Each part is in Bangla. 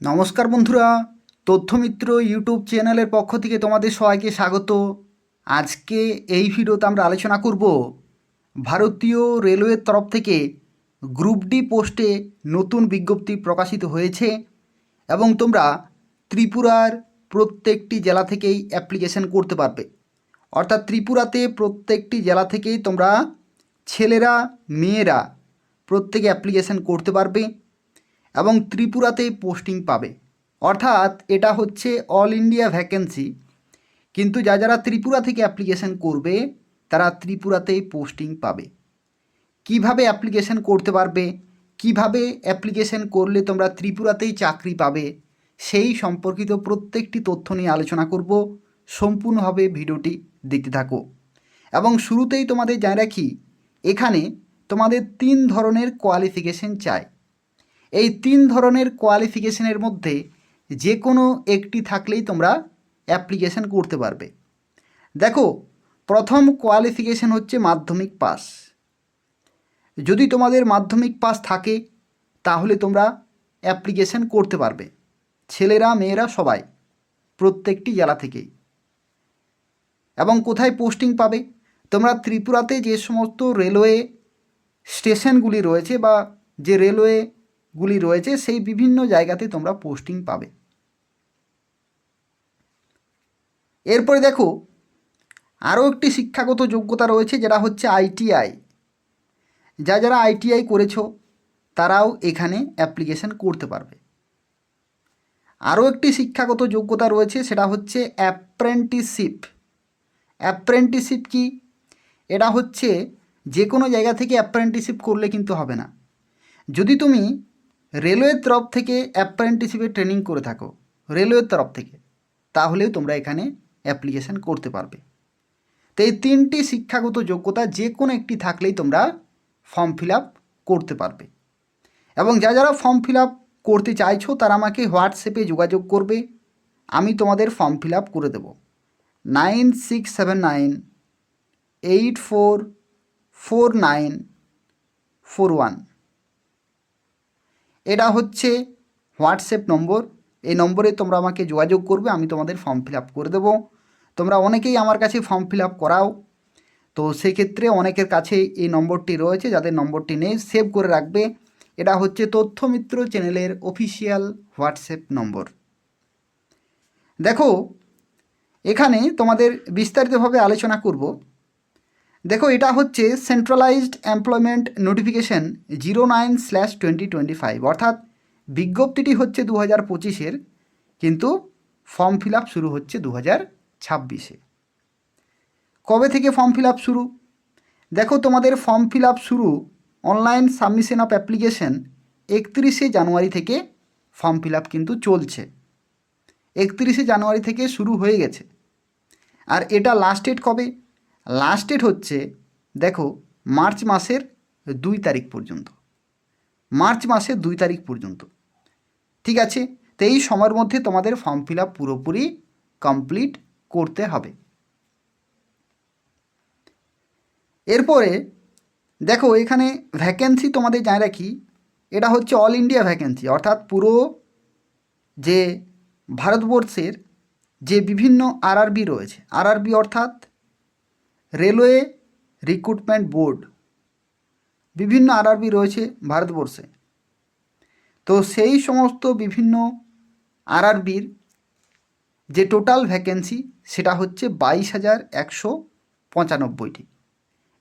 নমস্কার বন্ধুরা, তথ্যমিত্র ইউটিউব চ্যানেলের পক্ষ থেকে তোমাদের সবাইকে স্বাগত। আজকে এই ভিডিওতে আমরা আলোচনা করব ভারতীয় রেলওয়ের তরফ থেকে গ্রুপ ডি পোস্টে নতুন বিজ্ঞপ্তি প্রকাশিত হয়েছে এবং তোমরা ত্রিপুরার প্রত্যেকটি জেলা থেকেই অ্যাপ্লিকেশন করতে পারবে। অর্থাৎ ত্রিপুরাতে প্রত্যেকটি জেলা থেকেই তোমরা ছেলেরা, মেয়েরা প্রত্যেকে অ্যাপ্লিকেশন করতে পারবে। এবং ত্রিপুরাতেই পোস্টিং পাবে। অর্থাৎ এটা হচ্ছে অল ইন্ডিয়া ভ্যাকেন্সি। কিন্তু যা যারা ত্রিপুরা থেকে অ্যাপ্লিকেশন করবে, তারা ত্রিপুরাতেই পোস্টিং পাবে। কীভাবে অ্যাপ্লিকেশন করতে পারবে, কীভাবে অ্যাপ্লিকেশন করলে তোমরা ত্রিপুরাতেই চাকরি পাবে, সেই সম্পর্কিত প্রত্যেকটি তথ্য নিয়ে আলোচনা করব। সম্পূর্ণভাবে ভিডিওটি দেখতে থাকো। এবং শুরুতেই তোমাদের জানিয়ে রাখি, এখানে তোমাদের তিন ধরনের কোয়ালিফিকেশন চাই। এই তিন ধরনের কোয়ালিফিকেশনের মধ্যে যে কোনো একটি থাকলেই তোমরা অ্যাপ্লিকেশন করতে পারবে। দেখো, প্রথম কোয়ালিফিকেশন হচ্ছে মাধ্যমিক পাস যদি তোমাদের মাধ্যমিক পাস থাকে, তাহলে তোমরা অ্যাপ্লিকেশন করতে পারবে। ছেলেরা, মেয়েরা সবাই, প্রত্যেকটি জেলা থেকেই। এবং কোথায় পোস্টিং পাবে? তোমরা ত্রিপুরাতে যে সমস্ত রেলওয়ে স্টেশনগুলি রয়েছে বা যে রেলওয়েগুলি রয়েছে, সেই বিভিন্ন জায়গাতে তোমরা পোস্টিং পাবে। এরপরে দেখো, আরও একটি শিক্ষাগত যোগ্যতা রয়েছে যেটা হচ্ছে আইটিআই যা যারা আইটিআই করেছ, তারাও এখানে অ্যাপ্লিকেশন করতে পারবে। আরও একটি শিক্ষাগত যোগ্যতা রয়েছে, সেটা হচ্ছে অ্যাপ্রেন্টিসশিপ অ্যাপ্রেন্টিসশিপ কি? এটা হচ্ছে যে কোনো জায়গা থেকে অ্যাপ্রেন্টিসশিপ করলে কিন্তু হবে না। যদি তুমি রেলওয়ের তরফ থেকে অ্যাপ্রেন্টিসশিপের ট্রেনিং করে থাকো, রেলওয়ের তরফ থেকে। তাহলেও তোমরা এখানে অ্যাপ্লিকেশান করতে পারবে। তো এই তিনটি শিক্ষাগত যোগ্যতা যে কোনো একটি থাকলেই তোমরা ফর্ম ফিল করতে পারবে। এবং যা যারা ফর্ম ফিল করতে চাইছো, তারা আমাকে হোয়াটসঅ্যাপে যোগাযোগ করবে। আমি তোমাদের ফর্ম ফিল করে দেবো। Nine six seven nine eight four four nine four one এটা হচ্ছে হোয়াটসঅ্যাপ নম্বর। এই নম্বরে তোমরা আমাকে যোগাযোগ করবে, আমি তোমাদের ফর্ম ফিল আপ করে দেবো। তোমরা অনেকেই আমার কাছে ফর্ম ফিল আপ করাও। তো সেক্ষেত্রে অনেকের কাছে এই নম্বরটি রয়েছে, যাদের নম্বরটি নেই, সেভ করে রাখবে। এটা হচ্ছে তথ্যমিত্র চ্যানেলের অফিসিয়াল হোয়াটসঅ্যাপ নম্বর। দেখো, এখানে তোমাদের বিস্তারিতভাবে আলোচনা করব। দেখো, এটা হচ্ছে centralised employment notification zero nine slash twenty twenty five অর্থাৎ বিজ্ঞপ্তিটি হচ্ছে দু হাজার পঁচিশের, কিন্তু ফর্ম ফিল আপ শুরু হচ্ছে দু হাজার ছাব্বিশে। কবে থেকে ফর্ম ফিল আপ শুরু? দেখো, তোমাদের ফর্ম ফিল আপ শুরু অনলাইন সাবমিশন অফ অ্যাপ্লিকেশন একত্রিশে জানুয়ারি থেকে ফর্ম ফিল আপ কিন্তু চলছে। একত্রিশে জানুয়ারি থেকে শুরু হয়ে গেছে। আর এটা লাস্ট ডেট কবে? লাস্ট ডেট হচ্ছে, দেখো মার্চ মাসের দুই তারিখ পর্যন্ত। মার্চ মাসের দুই তারিখ পর্যন্ত। ঠিক আছে? তো এই সময়ের মধ্যে তোমাদের ফর্ম ফিল আপ পুরোপুরি কমপ্লিট করতে হবে। এরপরে, দেখো, এখানে ভ্যাকেন্সি তোমাদের জানিয়ে রাখি, এটা হচ্ছে অল ইন্ডিয়া ভ্যাকেন্সি অর্থাৎ পুরো যে ভারতবর্ষের যে বিভিন্ন আরআরবি রয়েছে আরআরবি অর্থাৎ রেলওয়ে রিক্রুটমেন্ট বোর্ড, বিভিন্ন আরআরবি রয়েছে ভারতবর্ষে। তো সেই সমস্ত বিভিন্ন আরআরবির যে টোটাল ভ্যাকেন্সি, সেটা হচ্ছে বাইশ হাজার একশো পঁচানব্বইটি।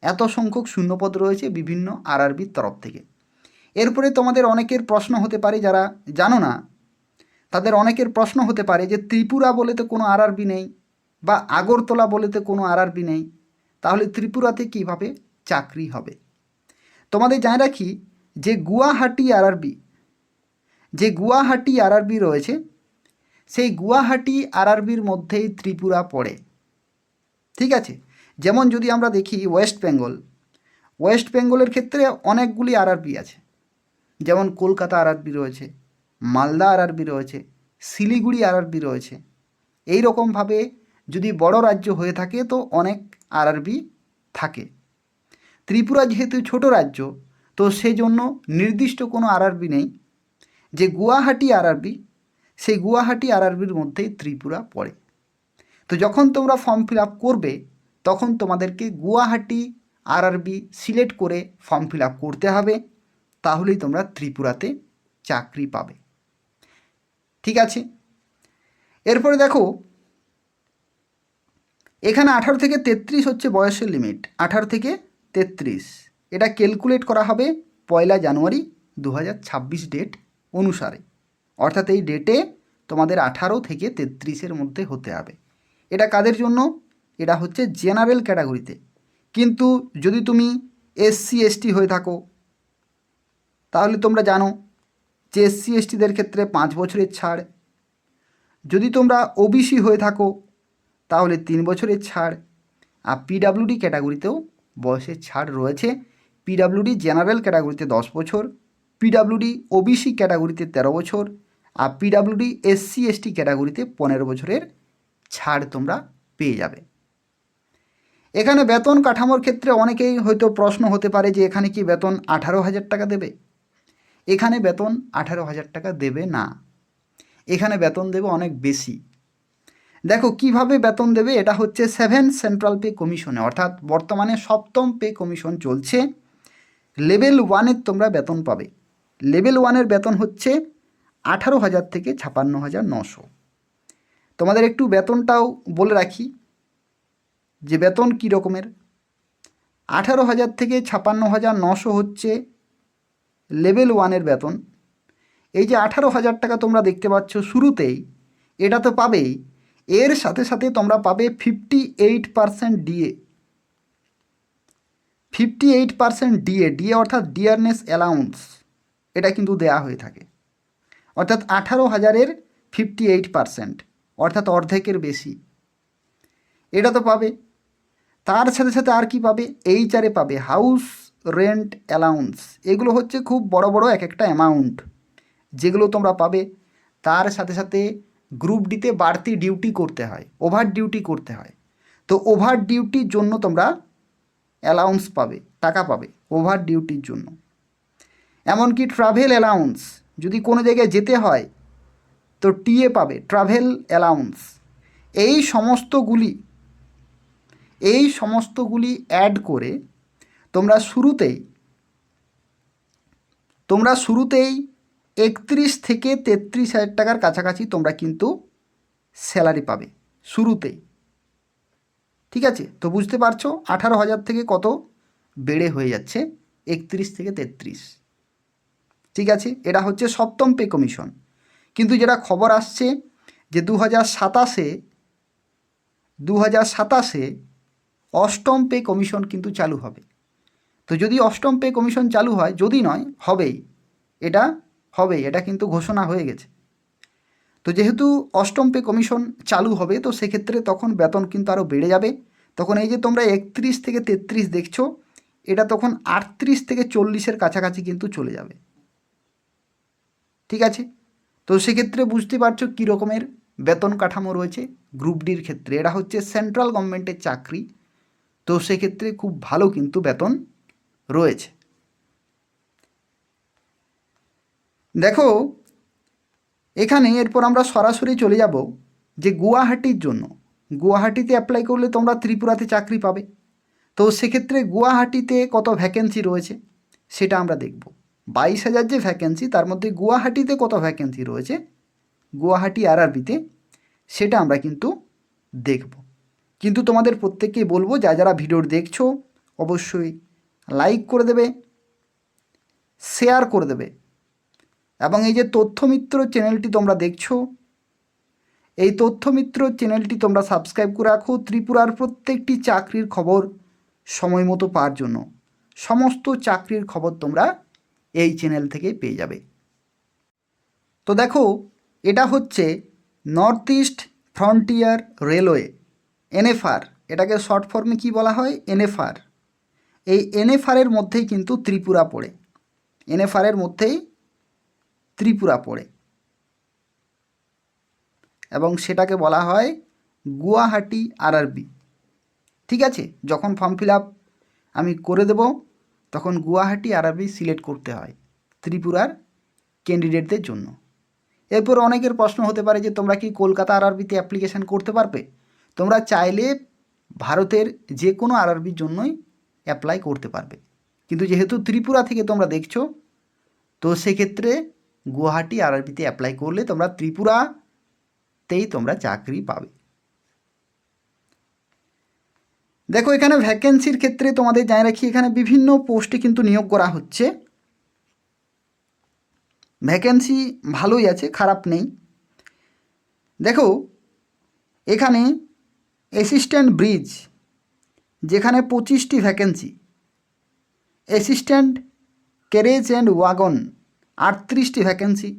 এত সংখ্যক শূন্যপদ রয়েছে বিভিন্ন আরআরবির তরফ থেকে। এরপরে তোমাদের অনেকের প্রশ্ন হতে পারে যারা জানো না, তাদের অনেকের প্রশ্ন হতে পারে যে ত্রিপুরা বলে তো কোনো আরআরবি নেই বা আগরতলা বলে তো কোনো আরআরবি নেই। তাহলে ত্রিপুরাতে কীভাবে চাকরি হবে? তোমাদের জানে রাখি যে গুয়াহাটি আরআরবি, যে গুয়াহাটি আরআরবি রয়েছে, সেই গুয়াহাটি আরআরবির মধ্যেই ত্রিপুরা পড়ে। ঠিক আছে? যেমন যদি আমরা দেখি ওয়েস্ট বেঙ্গল, ওয়েস্ট বেঙ্গলের ক্ষেত্রে অনেকগুলি আরআরবি আছে। যেমন কলকাতা আরআরবি রয়েছে, মালদা আরআরবি রয়েছে, শিলিগুড়ি আরআরবি রয়েছে। এই রকমভাবে যদি বড় রাজ্য হয়ে থাকে তো অনেক আরআরবি থাকে। ত্রিপুরা যেহেতু ছোট রাজ্য, তো সেই জন্য নির্দিষ্ট কোনো আরআরবি নেই। যে গুয়াহাটি আরআরবি, সেই গুয়াহাটি আরআরবির মধ্যেই ত্রিপুরা পড়ে। তো যখন তোমরা ফর্ম ফিল আপ করবে, তখন তোমাদেরকে গুয়াহাটি আরআরবি সিলেক্ট করে ফর্ম ফিল আপ করতে হবে। তাহলেই তোমরা ত্রিপুরাতে চাকরি পাবে। ঠিক আছে? এরপরে দেখো এখানে আঠারো থেকে তেত্রিশ হচ্ছে বয়সের লিমিট আঠারো থেকে তেত্রিশ। এটা ক্যালকুলেট করা হবে পয়লা জানুয়ারি দু হাজার ছাব্বিশ ডেট অনুসারে। অর্থাৎ এই ডেটে তোমাদের আঠারো থেকে তেত্রিশের মধ্যে হতে হবে। এটা কাদের জন্য? এটা হচ্ছে জেনারেল ক্যাটাগরিতে কিন্তু যদি তুমি এসসি এসটি হয়ে থাকো, তাহলে তোমরা জানো যে এসসি এসটিদের ক্ষেত্রে পাঁচ বছরের ছাড়। যদি তোমরা ওবিসি হয়ে থাকো তাহলে তিন বছরের ছাড়। আর পিডাব্লিউডি ক্যাটাগরিতেও বয়সের ছাড় রয়েছে। পিডাব্লিউডি জেনারেল ক্যাটাগরিতে দশ বছর পিডাব্লিউডি ওবিসি ক্যাটাগরিতে তেরো বছর, আর পিডাব্লিউডি এসসি এসটি ক্যাটাগরিতে পনেরো বছরের ছাড় তোমরা পেয়ে যাবে। এখানে বেতন কাঠামোর ক্ষেত্রে অনেকেই হয়তো প্রশ্ন হতে পারে যে এখানে কি বেতন আঠারো হাজার টাকা দেবে? এখানে বেতন আঠারো হাজার টাকা দেবে না। এখানে বেতন দেবে অনেক বেশি। দেখো, কীভাবে বেতন দেবে? এটা হচ্ছে সেভেন সেন্ট্রাল পে কমিশনে অর্থাৎ বর্তমানে সপ্তম পে কমিশন চলছে। লেভেল ওয়ানের তোমরা বেতন পাবে। লেভেল ওয়ানের বেতন হচ্ছে আঠারো হাজার থেকে ছাপান্ন হাজার নশো। তোমাদের একটু বেতনটাও বলে রাখি, যে বেতন কী রকমের? আঠারো হাজার থেকে ছাপান্ন হাজার নশো হচ্ছে লেভেল ওয়ানের বেতন। এই যে আঠারো হাজার টাকা তোমরা দেখতে পাচ্ছ শুরুতেই, এটা তো পাবেই। এর সাথে সাথে তোমরা পাবে fifty eight percent DA fifty eight percent DA DA অর্থাৎ ডিয়ারনেস অ্যালাউন্স এটা কিন্তু দেয়া হয়ে থাকে। অর্থাৎ আঠারো হাজারের ফিফটি এইট পারসেন্ট অর্থাৎ অর্ধেকের বেশি। এটা তো পাবে। তার সাথে সাথে আর কি পাবে? এইচআরে পাবে হাউস রেন্ট অ্যালাউন্স এগুলো হচ্ছে খুব বড় বড় এক একটা অ্যামাউন্ট যেগুলো তোমরা পাবে। তার সাথে সাথে গ্রুপ ডিতে বাড়তি ডিউটি করতে হয় ওভার ডিউটি করতে হয়। তো ওভার ডিউটির জন্য তোমরা অ্যালাউন্স পাবে, টাকা পাবে ওভার ডিউটির জন্য। এমনকি ট্রাভেল অ্যালাউন্স যদি কোনো জায়গায় যেতে হয়, তো টিএ পাবে ট্রাভেল অ্যালাউন্স এই সমস্তগুলি এই সমস্তগুলি অ্যাড করে তোমরা শুরুতেই তোমরা শুরুতেই একত্রিশ থেকে তেত্রিশ হাজার টাকার কাছাকাছি তোমরা কিন্তু স্যালারি পাবে, শুরুতেই। ঠিক আছে? তো বুঝতে পারছ? আঠারো হাজার থেকে কত? বেড়ে হয়ে যাচ্ছে একত্রিশ থেকে তেত্রিশ। ঠিক আছে? এটা হচ্ছে সপ্তম পে কমিশন। কিন্তু যেটা খবর আসছে যে দু হাজার সাতাশে, দু হাজার সাতাশে অষ্টম পে কমিশন কিন্তু চালু হবে। তো যদি অষ্টম পে কমিশন চালু হয়, যদি নয়, হবেই। এটা হবেই এটা কিন্তু ঘোষণা হয়ে গেছে। তো যেহেতু অষ্টম পে কমিশন চালু হবে, তো সেক্ষেত্রে তখন বেতন কিন্তু আরও বেড়ে যাবে। তখন এই যে তোমরা একত্রিশ থেকে তেত্রিশ দেখছ, এটা তখন আটত্রিশ থেকে চল্লিশের কাছাকাছি কিন্তু চলে যাবে। ঠিক আছে? তো সেক্ষেত্রে বুঝতে পারছ কী রকমের বেতন কাঠামো রয়েছে গ্রুপ ডির ক্ষেত্রে। এটা হচ্ছে সেন্ট্রাল গভর্নমেন্টের চাকরি। তো সেক্ষেত্রে খুব ভালো কিন্তু বেতন রয়েছে। দেখো, এখানে এরপর আমরা সরাসরি চলে যাব যে গুয়াহাটির জন্য। গুয়াহাটিতে অ্যাপ্লাই করলে তোমরা ত্রিপুরাতে চাকরি পাবে। তো সেক্ষেত্রে গুয়াহাটিতে কত ভ্যাকেন্সি রয়েছে সেটা আমরা দেখব। বাইশ হাজার যে ভ্যাকেন্সি তার মধ্যে গুয়াহাটিতে কত ভ্যাকেন্সি রয়েছে? গুয়াহাটি আরআরবিতে সেটা আমরা কিন্তু দেখব। কিন্তু তোমাদের প্রত্যেককেই বলব, যা যারা ভিডিওর দেখছ, অবশ্যই লাইক করে দেবে শেয়ার করে দেবে। এবং এই যে তথ্যমিত্র চ্যানেলটি তোমরা দেখছ, এই তথ্যমিত্র চ্যানেলটি তোমরা সাবস্ক্রাইব করে রাখো। ত্রিপুরার প্রত্যেকটি চাকরির খবর সময় মতো পাওয়ার জন্য সমস্ত চাকরির খবর তোমরা এই চ্যানেল থেকে পেয়ে যাবে। তো দেখো, এটা হচ্ছে north east frontier railway NFR এটাকে শর্ট ফর্মে কী বলা হয়? এনএফআর এই এনএফআরের মধ্যেই কিন্তু ত্রিপুরা পড়ে। এনএফআরের মধ্যেই ত্রিপুরা পড়ে। এবং সেটাকে বলা হয় গুয়াহাটি আরআরবি। ঠিক আছে? যখন ফর্ম ফিল আপ আমি করে দেব, তখন গুয়াহাটি আরআরবি সিলেক্ট করতে হয় ত্রিপুরার ক্যান্ডিডেটদের জন্য। এরপর অনেকের প্রশ্ন হতে পারে যে, তোমরা কি কলকাতা আরআরবিতে অ্যাপ্লিকেশান করতে পারবে? তোমরা চাইলে ভারতের যে কোনো আরআরবির জন্যই অ্যাপ্লাই করতে পারবে। কিন্তু যেহেতু ত্রিপুরা থেকে তোমরা দেখছ, তো সেক্ষেত্রে গুয়াহাটি আরআরবিতে অ্যাপ্লাই করলে তোমরা ত্রিপুরাতেই তোমরা চাকরি পাবে। দেখো, এখানে ভ্যাকেন্সির ক্ষেত্রে তোমাদের জানিয়ে রাখি, এখানে বিভিন্ন পোস্টে কিন্তু নিয়োগ করা হচ্ছে। ভ্যাকেন্সি ভালোই আছে, খারাপ নেই। দেখো, এখানে অ্যাসিস্ট্যান্ট ব্রিজ যেখানে পঁচিশটি vacancy assistant carriage and wagon আটত্রিশটি vacancy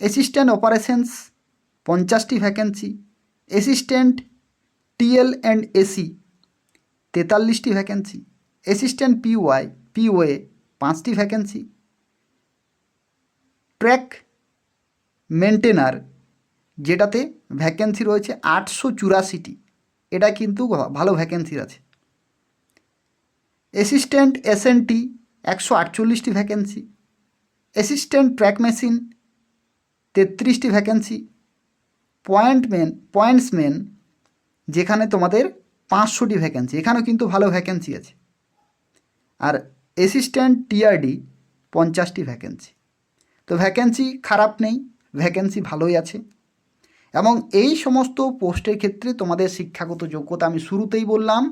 assistant operations পঞ্চাশটি vacancy assistant TL and AC তেতাল্লিশটি vacancy assistant P way P way পাঁচটি ভ্যাকেন্সি ট্র্যাক মেনটেনার যেটাতে ভ্যাকেন্সি রয়েছে আটশো চুরাশিটি। এটা কিন্তু ভালো ভ্যাকেন্সি আছে। অ্যাসিস্ট্যান্ট এসএনটি একশো আটচল্লিশটি ভ্যাকেন্সি অ্যাসিস্ট্যান্ট ট্র্যাক মেশিন তেত্রিশটি ভ্যাকেন্সি পয়েন্টম্যান পয়েন্টসম্যান যেখানে তোমাদের পাঁচশোটি ভ্যাকেন্সি এখানেও কিন্তু ভালো ভ্যাকেন্সি আছে। আর অ্যাসিস্ট্যান্ট টিআরডি পঞ্চাশটি ভ্যাকেন্সি তো ভ্যাকেন্সি খারাপ নেই ভ্যাকেন্সি ভালোই আছে। এবং এই সমস্ত পোস্টের ক্ষেত্রে তোমাদের শিক্ষাগত যোগ্যতা আমি শুরুতেই বললাম,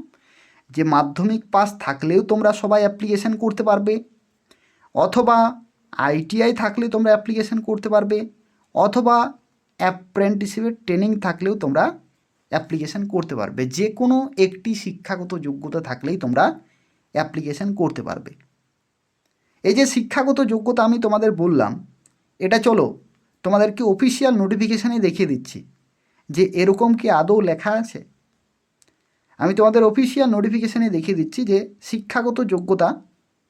যে মাধ্যমিক পাস থাকলেও তোমরা সবাই অ্যাপ্লিকেশন করতে পারবে, অথবা আইটিআই থাকলে তোমরা অ্যাপ্লিকেশান করতে পারবে, অথবা অ্যাপ্রেন্টিসিপের ট্রেনিং থাকলেও তোমরা অ্যাপ্লিকেশন করতে পারবে। যে কোনো একটি শিক্ষাগত যোগ্যতা থাকলেই তোমরা অ্যাপ্লিকেশন করতে পারবে। এই যে শিক্ষাগত যোগ্যতা আমি তোমাদের বললাম, এটা চলো তোমাদেরকে অফিসিয়াল নোটিফিকেশানে দেখিয়ে দিচ্ছি যে এরকম কি আদৌ লেখা আছে। আমি তোমাদের অফিসিয়াল নোটিফিকেশানে দেখিয়ে দিচ্ছি যে শিক্ষাগত যোগ্যতা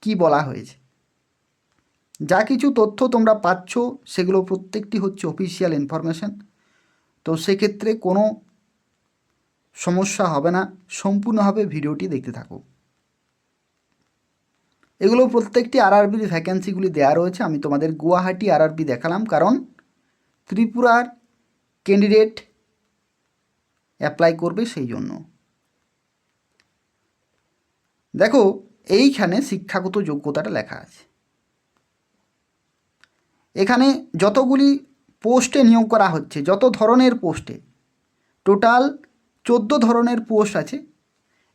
কি বলা হয়েছে। যা কিছু তথ্য তোমরা পাচ্ছ, সেগুলো প্রত্যেকটি হচ্ছে অফিসিয়াল ইনফরমেশন তো সেক্ষেত্রে কোনো সমস্যা হবে না, সম্পূর্ণভাবে ভিডিওটি দেখতে থাকো। এগুলো প্রত্যেকটি আরআরবির ভ্যাকেন্সিগুলি দেওয়া রয়েছে, আমি তোমাদের গুয়াহাটি আরআরবি দেখালাম, কারণ ত্রিপুরার ক্যান্ডিডেট অ্যাপ্লাই করবে সেই জন্য। দেখো, এইখানে শিক্ষাগত যোগ্যতাটা লেখা আছে। এখানে যতগুলি পোস্টে নিয়োগ করা হচ্ছে, যত ধরনের পোস্টে, টোটাল চোদ্দ ধরনের পোস্ট আছে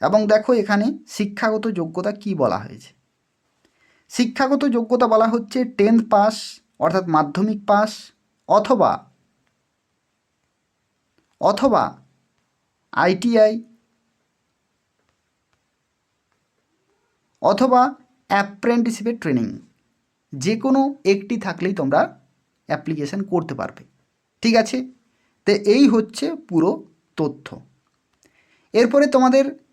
এবং দেখো এখানে শিক্ষাগত যোগ্যতা কি বলা হয়েছে। শিক্ষাগত যোগ্যতা বলা হচ্ছে টেন্থ পাস অর্থাৎ মাধ্যমিক পাস অথবা অথবা আইটিআই অথবা অ্যাপ্রেন্টিসিপের ট্রেনিং যে কোনো একটি থাকলেই তোমরা অ্যাপ্লিকেশন করতে পারবে। ঠিক আছে? তো এই হচ্ছে পুরো তথ্য। এরপরে তোমাদের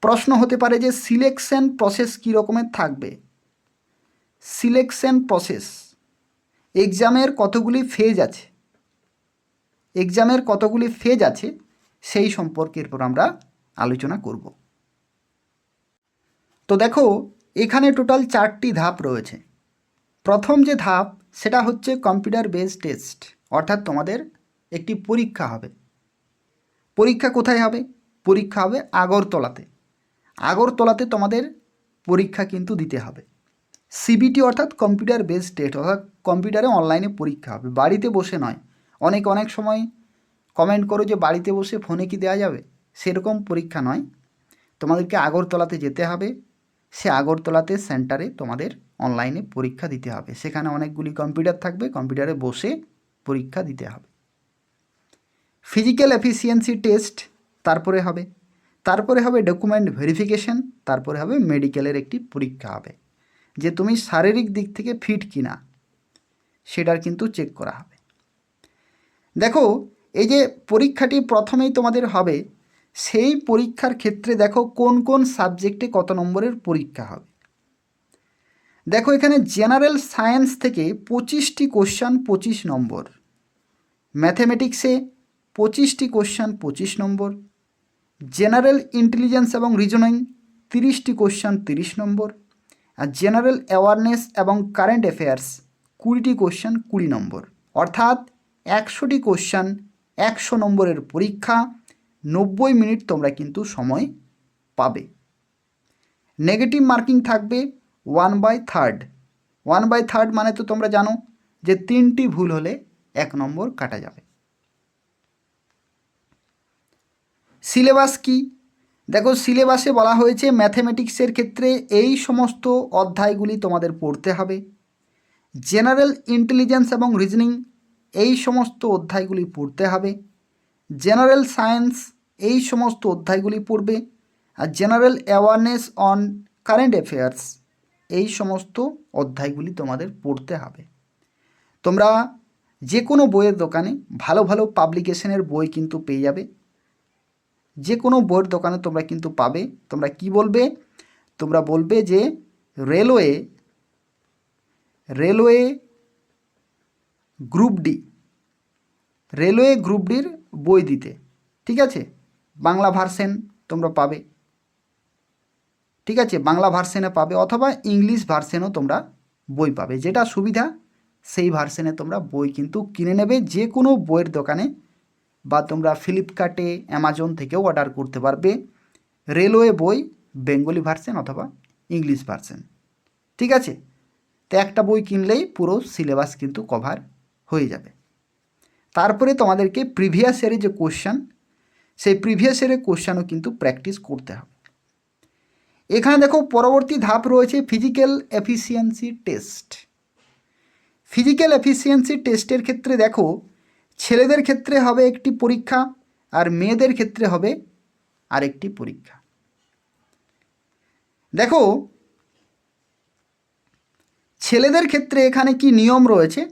প্রশ্ন হতে পারে যে সিলেকশন প্রসেস কী রকমের থাকবে? সিলেকশন প্রসেস এক্সামের কতগুলি ফেজ আছে? এক্সামের কতগুলি ফেজ আছে? সেই সম্পর্কে এরপর আমরা আলোচনা করব। তো দেখো, এখানে টোটাল চারটি ধাপ রয়েছে। প্রথম যে ধাপ, সেটা হচ্ছে কম্পিউটার বেসড টেস্ট অর্থাৎ তোমাদের একটি পরীক্ষা হবে। পরীক্ষা কোথায় হবে? পরীক্ষা হবে আগরতলাতে। আগরতলাতে তোমাদের পরীক্ষা কিন্তু দিতে হবে। সিবিটি অর্থাৎ কম্পিউটার বেসড টেস্ট অর্থাৎ কম্পিউটারে অনলাইনে পরীক্ষা হবে। বাড়িতে বসে নয়। অনেক অনেক সময় কমেন্ট করো যে বাড়িতে বসে ফোনে কি দেওয়া যাবে? সেরকম পরীক্ষা নয়। তোমাদেরকে আগরতলাতে যেতে হবে। সে আগরতলাতে সেন্টারে তোমাদের অনলাইনে পরীক্ষা দিতে হবে। সেখানে অনেকগুলি কম্পিউটার থাকবে কম্পিউটারে বসে পরীক্ষা দিতে হবে। ফিজিক্যাল এফিসিয়েন্সি টেস্ট তারপরে হবে। তারপরে হবে ডকুমেন্ট ভেরিফিকেশন তারপরে হবে মেডিকেলের একটি পরীক্ষা হবে। যে তুমি শারীরিক দিক থেকে ফিট কিনা, সেটার কিন্তু চেক করা হবে। দেখো, এই যে পরীক্ষাটি প্রথমেই তোমাদের হবে সেই পরীক্ষার ক্ষেত্রে দেখো কোন কোন সাবজেক্টে কত নম্বরের পরীক্ষা হবে। দেখো এখানে জেনারেল সায়েন্স থেকে পঁচিশটি কোশ্চান পঁচিশ নম্বর, ম্যাথমেটিক্সে পঁচিশটি কোশ্চান পঁচিশ নম্বর, জেনারেল ইন্টেলিজেন্স এবং রিজনিং তিরিশটি কোশ্চান তিরিশ নম্বর, আর জেনারেল অ্যাওয়ারনেস এবং কারেন্ট অ্যাফেয়ার্স কুড়িটি কোশ্চান কুড়ি নম্বর। অর্থাৎ একশোটি কোশ্চান একশো নম্বরের পরীক্ষা নব্বই মিনিট তোমরা কিন্তু সময় পাবে। নেগেটিভ মার্কিং থাকবে one by third one by third মানে তো তোমরা জানো যে তিনটি ভুল হলে এক নম্বর কাটা যাবে। সিলেবাস কি? দেখো সিলেবাসে বলা হয়েছে ম্যাথমেটিক্সের ক্ষেত্রে এই সমস্ত অধ্যায়গুলি তোমাদের পড়তে হবে। জেনারেল ইন্টেলিজেন্স এবং রিজনিং এই সমস্ত অধ্যায়গুলি পড়তে হবে। জেনারেল সায়েন্স এই সমস্ত অধ্যায়গুলি পড়বে আর general awareness on current affairs এই সমস্ত অধ্যায়গুলি তোমাদের পড়তে হবে। তোমরা যে কোনো বইয়ের দোকানে ভালো ভালো পাবলিকেশনের বই কিন্তু পেয়ে যাবে। যে কোনো বইয়ের দোকানে তোমরা কিন্তু পাবে। তোমরা কি বলবে? তোমরা বলবে যে railway railway group D, railway group ডির বই দিতে। ঠিক আছে? বাংলা ভার্সেন তোমরা পাবে। ঠিক আছে? বাংলা ভার্সেনে পাবে অথবা ইংলিশ ভার্সেনও তোমরা বই পাবে। যেটা সুবিধা, সেই ভার্সেনে তোমরা বই কিন্তু কিনে নেবে। যে কোনো বইয়ের দোকানে বা তোমরা ফ্লিপকার্টে অ্যামাজন থেকেও অর্ডার করতে পারবে। রেলওয়ে বই বেঙ্গলি ভার্সেন অথবা ইংলিশ ভার্সেন ঠিক আছে? তো একটা বই কিনলেই পুরো সিলেবাস কিন্তু কভার হয়ে যাবে। তারপরে তোমাদেরকে প্রিভিয়াস ইয়ারে যে কোশ্চান সেই প্রিভিয়াস ইয়ারের কোশ্চানও কিন্তু প্র্যাকটিস করতে হবে। এখানে দেখো পরবর্তী ধাপ রয়েছে physical efficiency test physical efficiency টেস্টের ক্ষেত্রে দেখো, ছেলেদের ক্ষেত্রে হবে একটি পরীক্ষা আর মেয়েদের ক্ষেত্রে হবে আরেকটি পরীক্ষা। দেখো, ছেলেদের ক্ষেত্রে এখানে কি নিয়ম রয়েছে?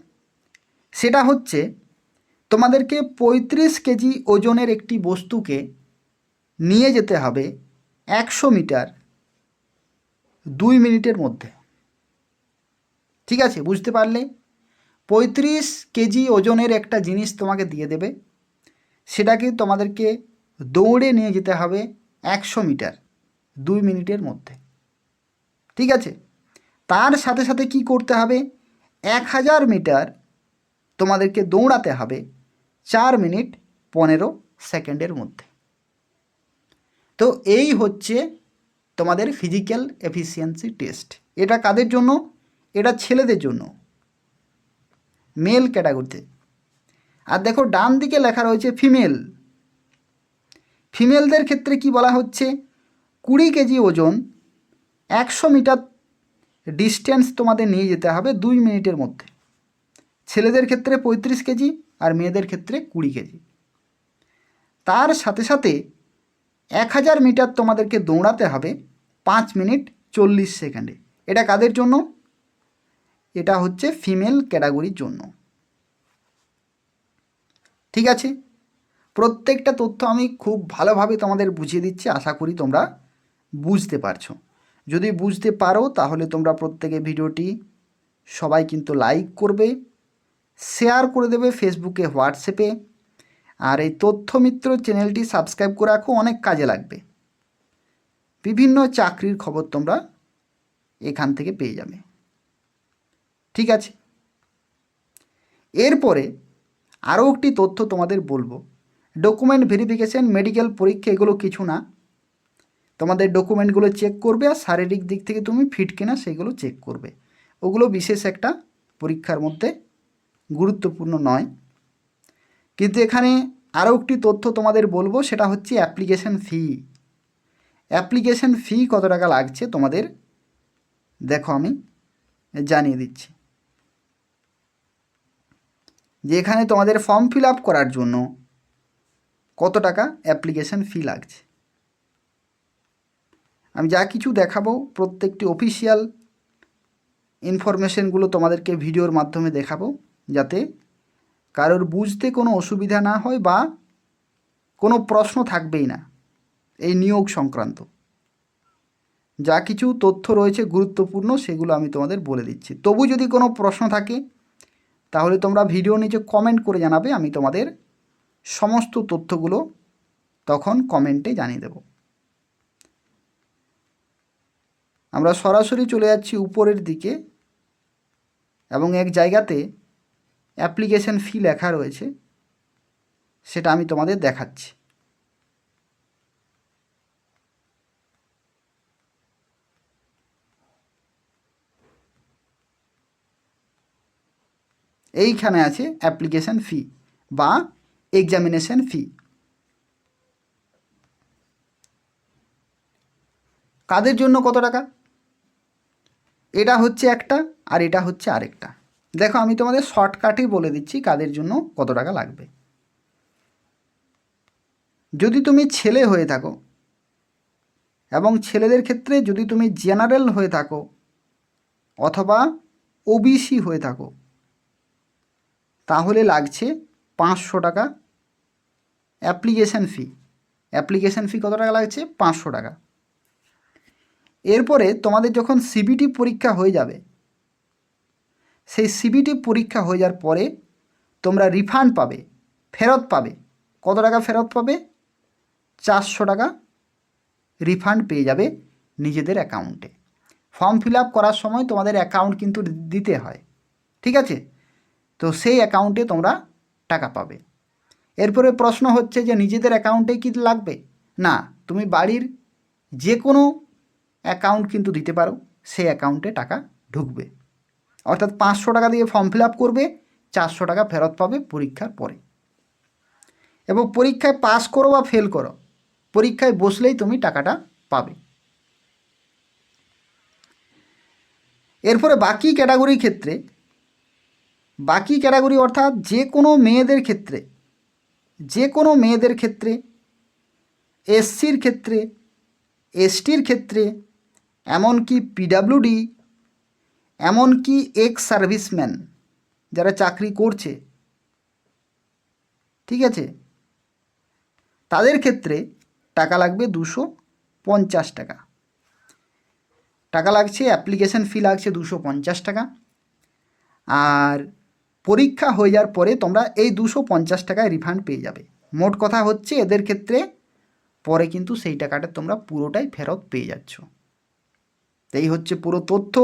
সেটা হচ্ছে তোমাদেরকে পঁয়ত্রিশ কেজি ওজনের একটি বস্তুকে নিয়ে যেতে হবে একশো মিটার দুই মিনিটের মধ্যে। ঠিক আছে, বুঝতে পারলে? পঁয়ত্রিশ কেজি ওজনের একটা জিনিস তোমাকে দিয়ে দেবে, সেটাকে তোমাদেরকে দৌড়ে নিয়ে যেতে হবে একশো মিটার দুই মিনিটের মধ্যে। ঠিক আছে? তার সাথে সাথে কি করতে হবে? এক হাজার মিটার তোমাদেরকে দৌড়াতে হবে চার মিনিট পনেরো সেকেন্ডের মধ্যে। তো এই হচ্ছে তোমাদের ফিজিক্যাল এফিসিয়েন্সি টেস্ট এটা কাদের জন্য? এটা ছেলেদের জন্য। মেল ক্যাটাগরিতে আর দেখো, ডান দিকে লেখা রয়েছে ফিমেল ফিমেলদের ক্ষেত্রে কি বলা হচ্ছে? কুড়ি কেজি ওজন, একশো মিটার ডিস্টেন্স তোমাদের নিয়ে যেতে হবে দুই মিনিটের মধ্যে। ছেলেদের ক্ষেত্রে পঁয়ত্রিশ কেজি আর মেয়েদের ক্ষেত্রে কুড়ি কেজি। তার সাথে সাথে এক হাজার মিটার তোমাদেরকে দৌড়াতে হবে পাঁচ মিনিট চল্লিশ সেকেন্ডে। এটা কাদের জন্য? এটা হচ্ছে ফিমেল ক্যাটাগরির জন্য। ঠিক আছে? প্রত্যেকটা তথ্য আমি খুব ভালোভাবে তোমাদের বুঝিয়ে দিচ্ছি, আশা করি তোমরা বুঝতে পারছ। যদি বুঝতে পারো, তাহলে তোমরা প্রত্যেকে ভিডিওটি সবাই কিন্তু লাইক করবে শেয়ার করে দেবে ফেসবুকে, হোয়াটসঅ্যাপে। আর এই তথ্যমিত্র চ্যানেলটি সাবস্ক্রাইব করে রাখো, অনেক কাজে লাগবে। বিভিন্ন চাকরির খবর তোমরা এখান থেকে পেয়ে যাবে। ঠিক আছে? এরপরে আরও একটি তথ্য তোমাদের বলব। ডকুমেন্ট ভেরিফিকেশান, মেডিকেল পরীক্ষা, এগুলো কিছু না। তোমাদের ডকুমেন্টগুলো চেক করবে আর শারীরিক দিক থেকে তুমি ফিট কিনা, সেগুলো চেক করবে। ওগুলো বিশেষ একটা পরীক্ষার মধ্যে গুরুত্বপূর্ণ নয়। কিন্তু এখানে আরও একটি তথ্য তোমাদের বলব, সেটা হচ্ছে অ্যাপ্লিকেশন ফি অ্যাপ্লিকেশন ফি কত টাকা লাগছে তোমাদের? দেখো আমি জানিয়ে দিচ্ছি। যে এখানে তোমাদের ফর্ম ফিল আপ করার জন্য কত টাকা অ্যাপ্লিকেশন ফি লাগছে? আমি যা কিছু দেখাবো, প্রত্যেকটি অফিসিয়াল ইনফরমেশনগুলো তোমাদেরকে ভিডিওর মাধ্যমে দেখাবো। যাতে কারোর বুঝতে কোনো অসুবিধা না হয় বা কোনো প্রশ্ন থাকবেই না এই নিয়োগ সংক্রান্ত। যা কিছু তথ্য রয়েছে গুরুত্বপূর্ণ সেগুলো আমি তোমাদের বলে দিচ্ছি। তবু যদি কোনো প্রশ্ন থাকে, তাহলে তোমরা ভিডিও নিচে কমেন্ট করে জানাবে, আমি তোমাদের সমস্ত তথ্যগুলো তখন কমেন্টে জানিয়ে দেব। আমরা সরাসরি চলে যাচ্ছি উপরের দিকে এবং এক জায়গাতে অ্যাপ্লিকেশন ফি লেখা রয়েছে, সেটা আমি তোমাদের দেখাচ্ছি। এইখানে আছে অ্যাপ্লিকেশন ফি বা এক্সামিনেশন ফি। কাদের জন্য কত টাকা? এটা হচ্ছে একটা আর এটা হচ্ছে আরেকটা। দেখো, আমি তোমাদের শর্টকাটেই বলে দিচ্ছি কাদের জন্য কত টাকা লাগবে। যদি তুমি ছেলে হয়ে থাকো এবং ছেলেদের ক্ষেত্রে যদি তুমি জেনারেল হয়ে থাকো অথবা ওবিসি হয়ে থাকো, তাহলে লাগছে পাঁচশো টাকা অ্যাপ্লিকেশান ফি অ্যাপ্লিকেশান ফি কত টাকা লাগছে? পাঁচশো টাকা। এরপরে তোমাদের যখন সিবিটি পরীক্ষা হয়ে যাবে সেই সিবিটি পরীক্ষা হয়ে যাওয়ার পরে তোমরা রিফান্ড পাবে, ফেরত পাবে। কত টাকা ফেরত পাবে? চারশো টাকা রিফান্ড পেয়ে যাবে নিজেদের অ্যাকাউন্টে ফর্ম ফিল আপ করার সময় তোমাদের অ্যাকাউন্ট কিন্তু দিতে হয়, ঠিক আছে? তো সেই অ্যাকাউন্টে তোমরা টাকা পাবে। এরপরে প্রশ্ন হচ্ছে যে নিজেদের অ্যাকাউন্টে কি লাগবে? না, তুমি বাড়ির যে কোনো অ্যাকাউন্ট কিন্তু দিতে পারো, সেই অ্যাকাউন্টে টাকা ঢুকবে। অর্থাৎ পাঁচশো টাকা দিয়ে ফর্ম ফিল আপ করবে, চারশো টাকা ফেরত পাবে পরীক্ষার পরে। এবং পরীক্ষায় পাস করো বা ফেল করো, পরীক্ষায় বসলেই তুমি টাকাটা পাবে। এরপরে বাকি ক্যাটাগরির ক্ষেত্রে, বাকি ক্যাটাগরি অর্থাৎ যে কোনো মেয়েদের ক্ষেত্রে, যে কোনো মেয়েদের ক্ষেত্রে এসসির ক্ষেত্রে এসটির ক্ষেত্রে, এমনকি পিডাব্লিউডি এমনকি এক্স সার্ভিসম্যান যারা চাকরি করছে, ঠিক আছে? তাদের ক্ষেত্রে টাকা লাগবে দুশো পঞ্চাশ টাকা। টাকা লাগছে অ্যাপ্লিকেশন ফি লাগছে দুশো পঞ্চাশ টাকা। আর পরীক্ষা হয়ে যাওয়ার পরে তোমরা এই দুশো পঞ্চাশ টাকায় রিফান্ড পেয়ে যাবে। মোট কথা হচ্ছে এদের ক্ষেত্রে পরে কিন্তু সেই টাকাটা তোমরা পুরোটাই ফেরত পেয়ে যাচ্ছ। এই হচ্ছে পুরো তথ্য।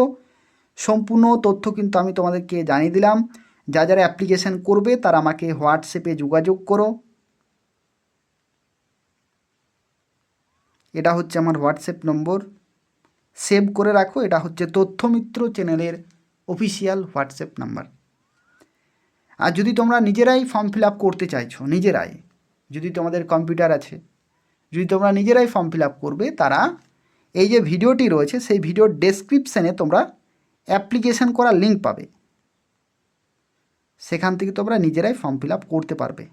সম্পূর্ণ তথ্য কিন্তু আমি তোমাদেরকে জানিয়ে দিলাম। যা যারা অ্যাপ্লিকেশান করবে, তারা আমাকে হোয়াটসঅ্যাপে যোগাযোগ করো। এটা হচ্ছে আমার হোয়াটসঅ্যাপ নম্বর। সেভ করে রাখো। এটা হচ্ছে তথ্যমিত্র চ্যানেলের অফিসিয়াল হোয়াটসঅ্যাপ নাম্বার। আর যদি তোমরা নিজেরাই ফর্ম ফিল আপ করতে চাইছো, নিজেরাই, যদি তোমাদের কম্পিউটার আছে, যদি তোমরা নিজেরাই ফর্ম ফিল আপ করবে, তারা এই যে ভিডিওটি রয়েছে, সেই ভিডিওর ডেসক্রিপশানে তোমরা অ্যাপ্লিকেশান করার লিঙ্ক পাবে। সেখান থেকে তোমরা নিজেরাই ফর্ম ফিল করতে পারবে।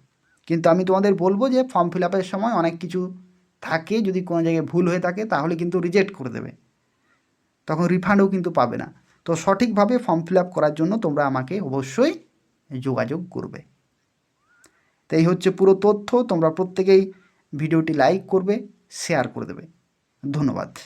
কিন্তু আমি তোমাদের বলব যে ফর্ম ফিল সময় অনেক কিছু থাকে, যদি কোনো জায়গায় ভুল হয়ে থাকে, তাহলে কিন্তু রিজেক্ট করে দেবে। তখন রিফান্ডও কিন্তু পাবে না। তো সঠিকভাবে ফর্ম ফিল করার জন্য তোমরা আমাকে অবশ্যই যোগাযোগ করবে। তো এই হচ্ছে পুরো তথ্য। তোমরা প্রত্যেকেই ভিডিওটি লাইক করবে শেয়ার করে দেবে। ধন্যবাদ।